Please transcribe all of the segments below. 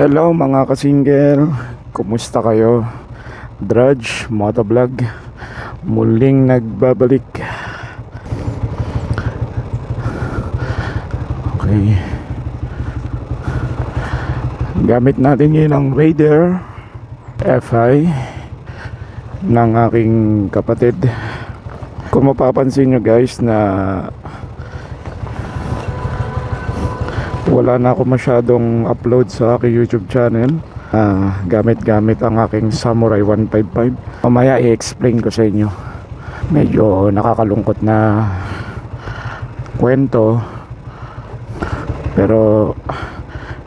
Hello mga kasingel, kumusta kayo? Drudge Motovlog muling nagbabalik. Okay. Gamit natin ngayon ang Raider FI ng aking kapatid. Kung mapapansin nyo guys na wala na ako masyadong upload sa aking YouTube channel. Ah, gamit-gamit ang aking Samurai 155 mamaya i-explain ko sa inyo. Medyo nakakalungkot na kwento. Pero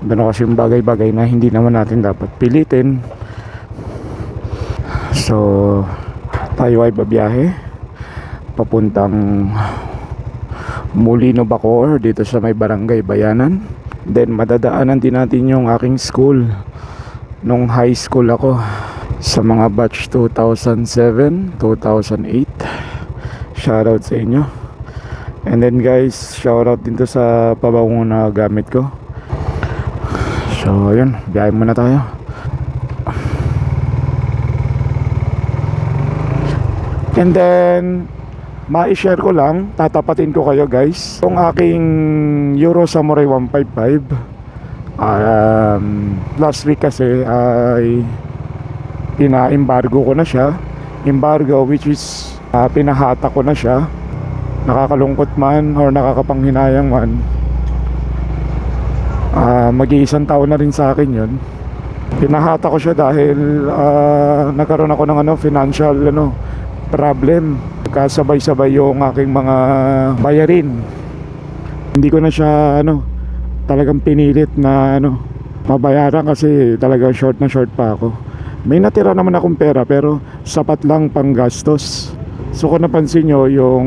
gano'n kasi yung bagay-bagay na hindi naman natin dapat pilitin. So tayo ay babiyahe papuntang Molino Bacoor dito sa may barangay Bayanan. Then madadaanan din natin yung aking school nung high school ako sa mga batch 2007, 2008. Shoutout sa inyo. And then guys, shoutout din to sa pabango na gamit ko. So, yun. Biyahe muna tayo. And then, ma-share ko lang, tatapatin ko kayo guys. Yung aking Euro Samurai 155, um, last week kasi ay pina-embargo ko na siya. Embargo which is uh, pinahata ko na siya. Nakakalungkot man or nakakapanghinayang man. Uh, mag-iisang taon na rin sa akin yun. Pinahata ko siya dahil uh, nagkaroon ako ng ano, financial ano, problem kasabay-sabay yung aking mga bayarin. Hindi ko na siya ano talagang pinilit na ano mabayaran kasi talagang short na short pa ako. May natira naman akong pera pero sapat lang pang gastos. So kung napansin nyo yung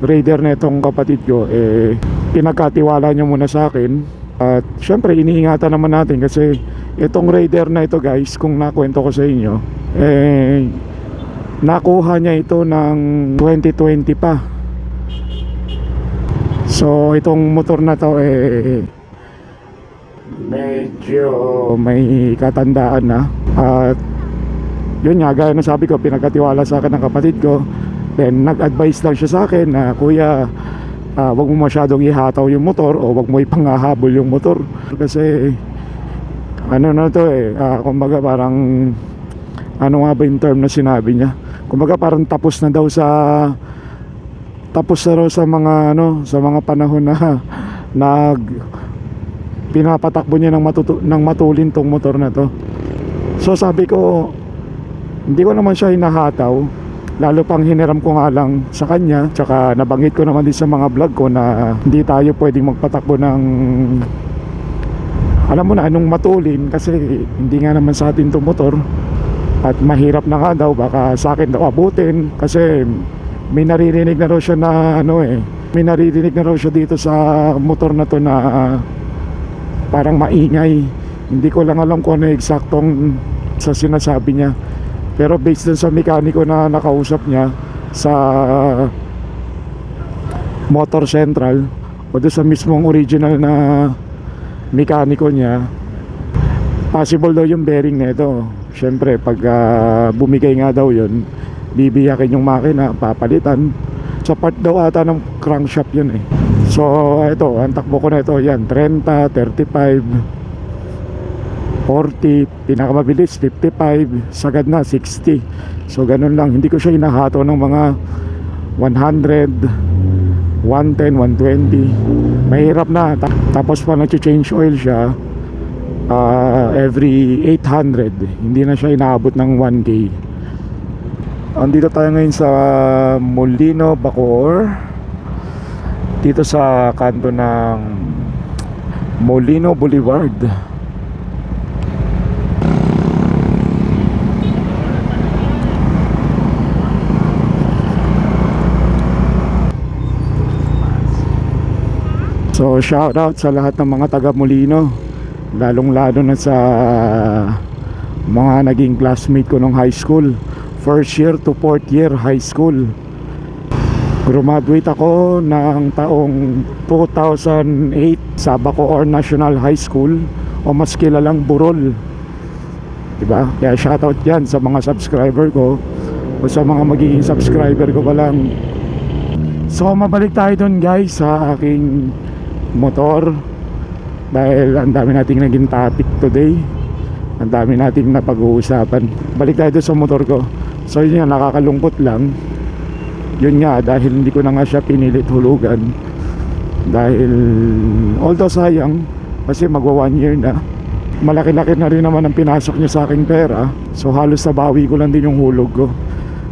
raider na itong kapatid ko eh pinagkatiwala niya muna sa akin. At syempre iniingatan naman natin kasi itong raider na ito guys kung nakwento ko sa inyo eh nakuha niya ito ng 2020 pa. So itong motor na to eh medyo may katandaan na. At yun nga gaya na sabi ko pinagkatiwala sa akin ng kapatid ko. Then nag-advise lang siya sa akin na kuya uh, wag mo masyadong ihataw yung motor o wag mo ipangahabol yung motor. Kasi ano na to eh uh, kumbaga parang ano nga ba yung term na sinabi niya kumbaga parang tapos na daw sa tapos na raw sa mga ano sa mga panahon na nag pinapatakbo niya ng, matutu, ng matulin tong motor na to. So sabi ko hindi ko naman siya hinahataw lalo pang hiniram ko nga lang sa kanya tsaka nabanggit ko naman din sa mga vlog ko na hindi tayo pwedeng magpatakbo ng alam mo na anong matulin kasi hindi nga naman sa atin tong motor at mahirap na nga daw baka sa akin daw abutin. Kasi may naririnig na raw siya na ano eh may naririnig na raw siya dito sa motor na to na parang maingay. Hindi ko lang alam kung ano eksaktong sa sinasabi niya. Pero based dun sa mekaniko na nakausap niya sa motor central o doon sa mismong original na mekaniko niya possible daw yung bearing na ito syempre pag uh, bumigay nga daw yun bibiyakin yung makina papalitan. Sa part daw ata ng crankshaft yun eh. So ito ang takbo ko na ito yan 30, 35 40 pinakamabilis 55 sagad na 60 so ganun lang. Hindi ko siya hinahato ng mga 100 110, 120 mahirap na. Tapos pa nag-change oil siya uh, every 800 hindi na siya inaabot ng 1k andito tayo ngayon sa Molino, Bacoor. Dito sa kanto ng Molino Boulevard. So shout out sa lahat ng mga taga Molino lalong lalo na sa mga naging classmate ko nung high school first year to fourth year high school graduate ako ng taong 2008 sa Bacoor National High School o mas kilalang burol. Diba? Kaya shoutout yan sa mga subscriber ko o sa mga magiging subscriber ko pa lang. So mabalik tayo dun guys sa aking motor dahil ang dami nating naging topic today. Ang dami nating napag-uusapan. Balik tayo sa motor ko. So yun nga nakakalungkot lang. Yun nga dahil hindi ko na nga siya pinilit hulugan. Dahil although sayang kasi magwa one year na. Malaki-laki na rin naman ang pinasok niya sa aking pera. So halos nabawi ko lang din yung hulog ko.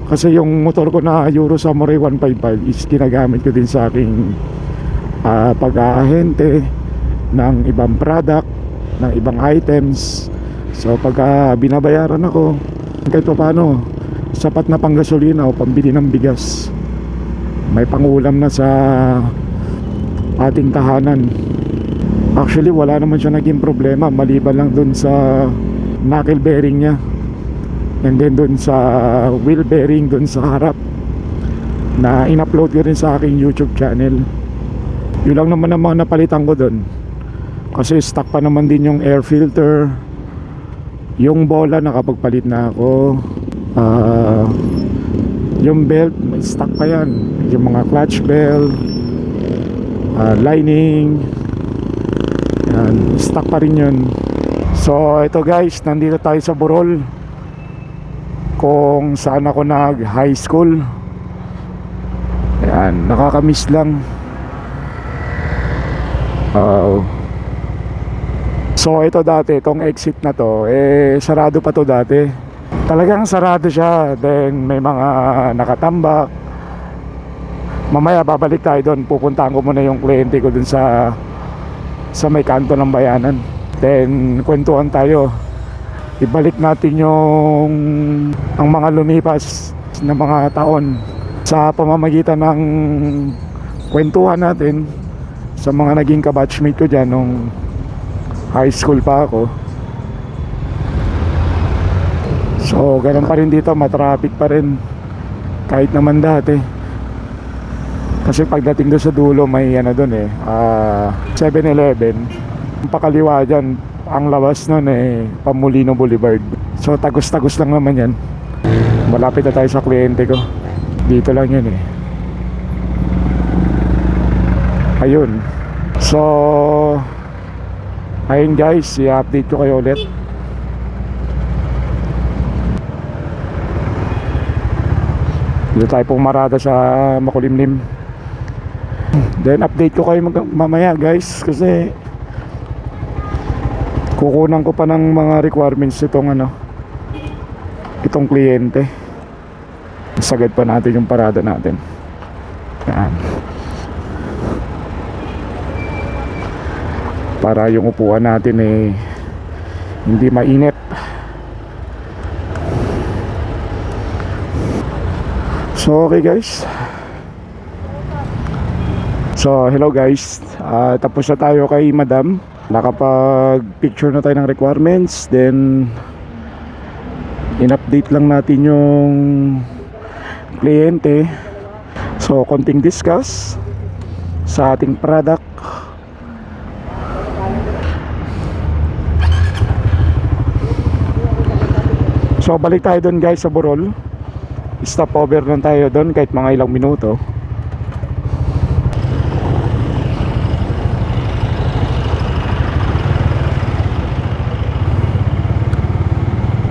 Kasi yung motor ko na Euro Samurai 155 is ginagamit ko din sa aking ah, pag-aahente ng ibang product ng ibang items. So pagka binabayaran ako kahit pa paano sapat na pang gasolina o pambili ng bigas. May pangulam na sa ating tahanan. Actually wala naman siya naging problema maliban lang dun sa knuckle bearing niya. And then dun sa wheel bearing dun sa harap na in-upload ko rin sa aking YouTube channel. Yun lang naman ang mga napalitan ko dun kasi stock pa naman din yung air filter. Yung bola nakapagpalit na ako. Ah, yung belt may stock pa yan. Yung mga clutch belt ah, lining. Yan, stock pa rin yun. So ito guys nandito tayo sa Burol kung saan ako nag high school. Yan nakakamiss lang. Oo. So ito dati, itong exit na to, eh sarado pa to dati. Talagang sarado siya. Then may mga nakatambak. Mamaya babalik tayo doon. Pupuntahan ko muna yung kliyente ko dun sa sa may kanto ng bayanan. Then kwentuhan tayo. Ibalik natin yung ang mga lumipas na mga taon sa pamamagitan ng kwentuhan natin sa mga naging kabatchmate ko dyan nung high school pa ako. So ganun pa rin dito matraffic pa rin. Kahit naman dati. Kasi pagdating doon sa dulo may ano doon eh ah, 7-Eleven ang pakaliwa dyan ang labas nun eh Pamulino Boulevard. So tagos-tagos lang naman yan. Malapit na tayo sa kliyente ko. Dito lang yun eh. Ayun. So ayun guys i-update ko kayo ulit. Dito tayo pumarada sa makulimlim. Then update ko kayo mamaya guys kasi kukunan ko pa ng mga requirements itong ano itong kliyente. Sagad pa natin yung parada natin. Yan para yung upuan natin eh hindi mainit. So okay guys. So hello guys. Ah, tapos na tayo kay madam. Nakapag picture na tayo ng requirements. Then in-update lang natin yung kliyente. So konting discuss sa ating product So balik tayo doon guys sa Borol. Stop over lang tayo doon kahit mga ilang minuto.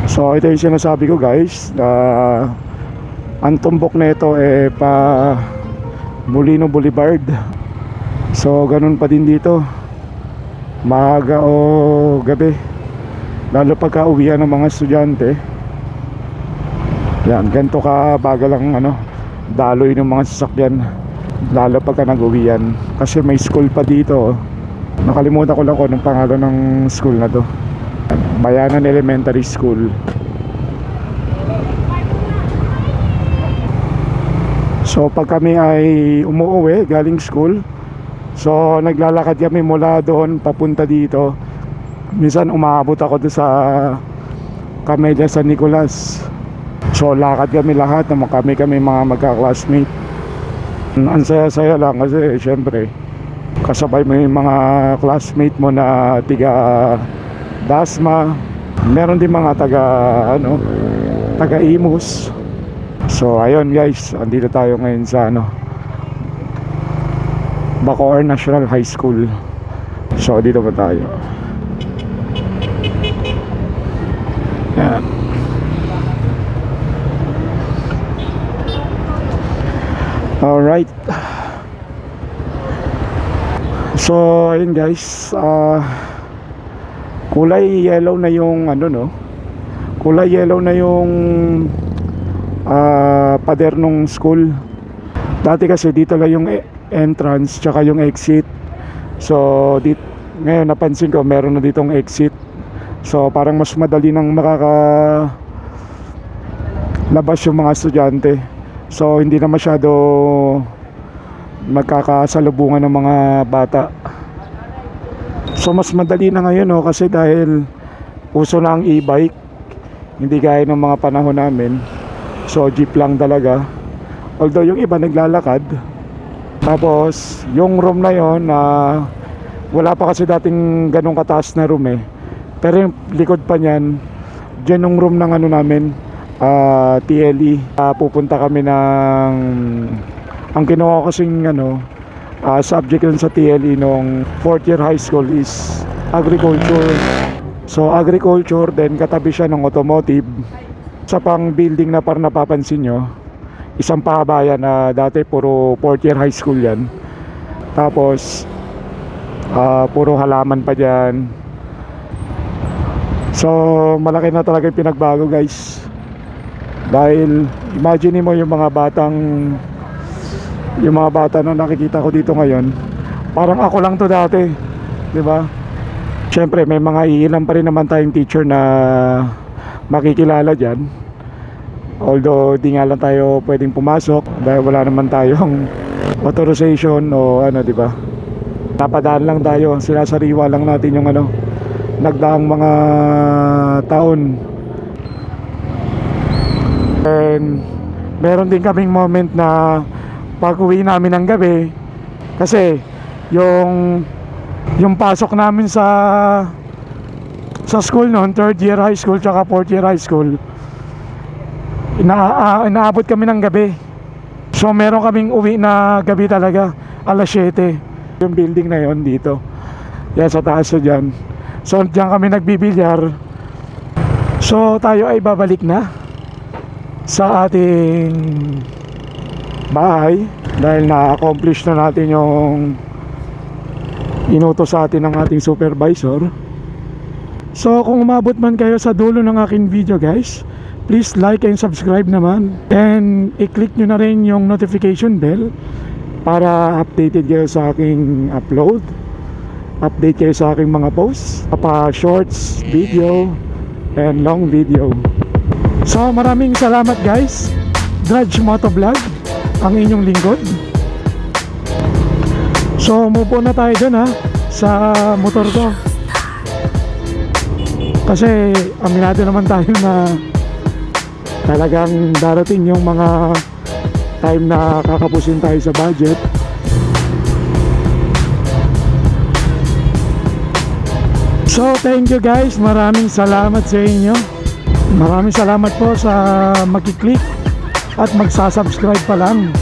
So ito yung sinasabi ko guys na ang tumbok na ito eh pa Molino Boulevard. So ganun pa din dito. Maaga o gabi. Lalo pagka uwian ng mga estudyante Yan, ganito ka bagal ang ano Daloy ng mga sasakyan. Lalo pagka nag-uwian. Kasi may school pa dito oh. Nakalimutan ko lang kung anong pangalan ng school na to. Bayanan Elementary School. So pag kami ay umuwi galing school So naglalakad kami mula doon papunta dito. Minsan umabot ako doon sa Camellia San Nicolas So lakad kami lahat naman kami kami mga magka-classmate Ang saya-saya lang kasi syempre Kasabay mo yung mga classmate mo na tiga Dasma, meron din mga taga ano, taga Imus. So ayun guys, andito tayo ngayon sa ano Bacoor National High School. So dito pa tayo. Yan. Alright. So, ayun guys, ah kulay yellow na yung ano no. Kulay yellow na yung ah pader nung school. Dati kasi dito lang yung e- entrance tsaka yung exit. So, dit ngayon napansin ko meron na ditong exit. So, parang mas madali nang makaka labas yung mga estudyante. So, hindi na masyado magkakasalubungan ng mga bata. So mas madali na ngayon no kasi dahil uso na ang e-bike. Hindi gaya ng mga panahon namin. So jeep lang talaga. Although yung iba naglalakad. Tapos yung room na yon na wala pa kasi dating ganong kataas na room eh. Pero yung likod pa niyan, dyan yung room ng ano namin, ah, TLE. Ah, pupunta kami ng ang kinuha ko kasing ano, ah, subject dun sa TLE nung fourth year high school is agriculture. So agriculture, then katabi siya ng automotive. Sa pang building na parang napapansin nyo, isang pahabayan na dati puro fourth year high school yan. Tapos, ah, puro halaman pa dyan. So, malaki na talaga yung pinagbago guys. Dahil, imagine mo yung mga batang yung mga bata na nakikita ko dito ngayon parang ako lang to dati di ba? Syempre may mga iilan pa rin naman tayong teacher na makikilala dyan. Although di nga lang tayo pwedeng pumasok dahil wala naman tayong authorization o ano di ba? Napadaan lang tayo sinasariwa lang natin yung ano nagdaang mga taon and meron din kaming moment na pag uwi namin ng gabi kasi yung yung pasok namin sa sa school noon third year high school tsaka fourth year high school ina, ah, inaabot kami ng gabi. So meron kaming uwi na gabi talaga alas 7 yung building na yon dito. Yan sa taas so dyan. So dyan kami nagbibilyar. So tayo ay babalik na sa ating bahay dahil na-accomplish na natin yung inutos sa atin ng ating supervisor. So kung umabot man kayo sa dulo ng aking video guys, please like and subscribe naman. And i-click nyo na rin yung notification bell para updated kayo sa aking upload. Update kayo sa aking mga posts, pa shorts, video, and long video. So maraming salamat guys. Drudge Motovlog ang inyong lingkod. So, move on na tayo dun ha sa motor ko. Kasi aminado naman tayo na talagang darating yung mga time na kakapusin tayo sa budget. So, thank you guys. Maraming salamat sa inyo. Maraming salamat po sa magkiklik at magsasubscribe pa lang.